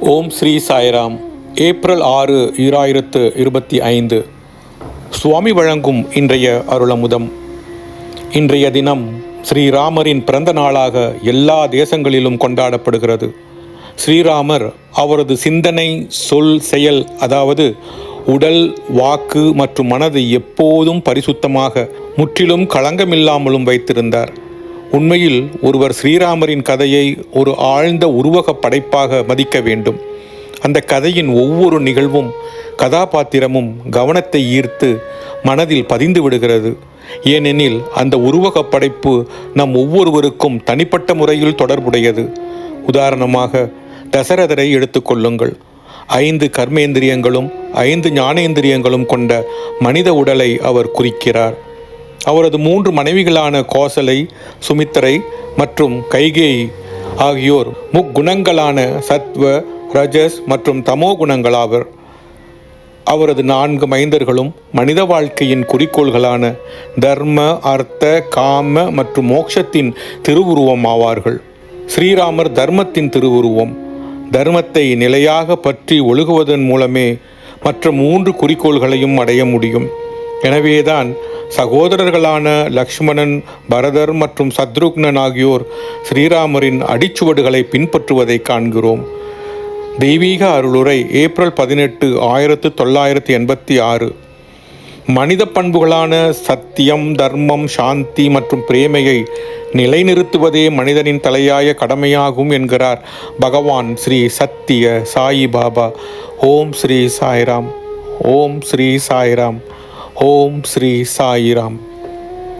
ஓம் Sri Sairam. April ஆறு ஈராயிரத்து இருபத்தி ஐந்து. சுவாமி வழங்கும் இன்றைய அருளமுதம். இன்றைய தினம் ஸ்ரீராமரின் பிறந்த நாளாக எல்லா தேசங்களிலும் கொண்டாடப்படுகிறது. ஸ்ரீராமர் அவரது சிந்தனை சொல் செயல் அதாவது உடல் வாக்கு மற்றும் மனது எப்போதும் பரிசுத்தமாக முற்றிலும் களங்கமில்லாமலும் வைத்திருந்தார். உண்மையில் ஒருவர் ஸ்ரீராமரின் கதையை ஒரு ஆழ்ந்த உருவக படைப்பாக மதிக்க வேண்டும். அந்த கதையின் ஒவ்வொரு நிகழ்வும் கதாபாத்திரமும் கவனத்தை ஈர்த்து மனதில் பதிந்து விடுகிறது. ஏனெனில் அந்த உருவக படைப்பு நம் ஒவ்வொருவருக்கும் தனிப்பட்ட முறையில் தொடர்புடையது. உதாரணமாக தசரதரை எடுத்துக்கொள்ளுங்கள் ஐந்து கர்மேந்திரியங்களும் ஐந்து ஞானேந்திரியங்களும் கொண்ட மனித உடலை அவர் குறிக்கிறார். அவரது மூன்று மனைவிகளான கோசலை சுமித்திரை மற்றும் கைகேயி ஆகியோர் முக்குணங்களான சத்வ ரஜஸ் மற்றும் தமோ குணங்களாவர். அவரது நான்கு மைந்தர்களும் மனித வாழ்க்கையின் குறிக்கோள்களான தர்ம அர்த்த காம மற்றும் மோட்சத்தின் திருவுருவம் ஆவார்கள். ஸ்ரீராமர் தர்மத்தின் திருவுருவம் தர்மத்தை நிலையாக பற்றி ஒழுகுவதன் மூலமே மற்ற மூன்று குறிக்கோள்களையும் அடைய முடியும். எனவேதான் சகோதரர்களான லக்ஷ்மணன் பரதர் மற்றும் சத்ருக்னன் ஆகியோர் ஸ்ரீராமரின் அடிச்சுவடுகளை பின்பற்றுவதை காண்கிறோம். தெய்வீக அருளுரை ஏப்ரல் பதினெட்டு ஆயிரத்து தொள்ளாயிரத்தி எண்பத்தி ஆறு. மனித பண்புகளான சத்தியம் தர்மம் சாந்தி மற்றும் பிரேமையை நிலைநிறுத்துவதே மனிதனின் தலையாய கடமையாகும் என்கிறார் பகவான் ஸ்ரீ சத்திய சாயி பாபா ஓம் ஸ்ரீ சாய்ராம். ஓம் ஸ்ரீ சாய்ராம். ஓம் ஸ்ரீ சாயிராம்